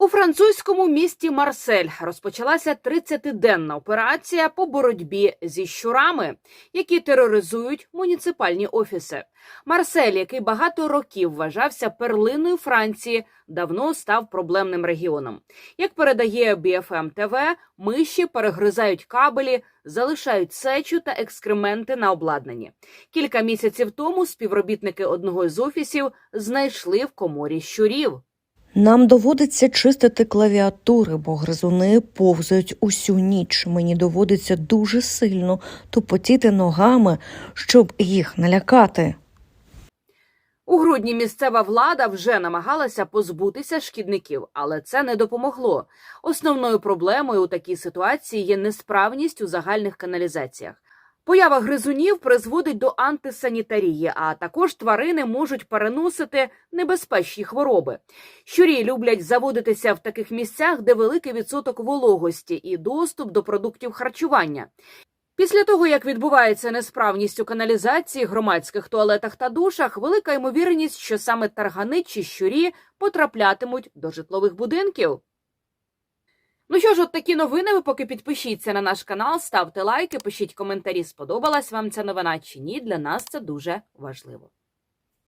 У французькому місті Марсель розпочалася 30-денна операція по боротьбі зі щурами, які тероризують муніципальні офіси. Марсель, який багато років вважався перлиною Франції, давно став проблемним регіоном. Як передає BFM TV, миші перегризають кабелі, залишають сечу та екскременти на обладнанні. Кілька місяців тому співробітники одного з офісів знайшли в коморі щурів. Нам доводиться чистити клавіатури, бо гризуни повзають усю ніч. Мені доводиться дуже сильно тупотіти ногами, щоб їх налякати. У грудні місцева влада вже намагалася позбутися шкідників, але це не допомогло. Основною проблемою у такій ситуації є несправність у загальних каналізаціях. Поява гризунів призводить до антисанітарії, а також тварини можуть переносити небезпечні хвороби. Щурі люблять заводитися в таких місцях, де великий відсоток вологості і доступ до продуктів харчування. Після того, як відбувається несправність у каналізації, громадських туалетах та душах, велика ймовірність, що саме таргани чи щурі потраплятимуть до житлових будинків. Ну що ж, от такі новини. Ви поки підпишіться на наш канал, ставте лайки, пишіть коментарі, сподобалась вам ця новина чи ні. Для нас це дуже важливо.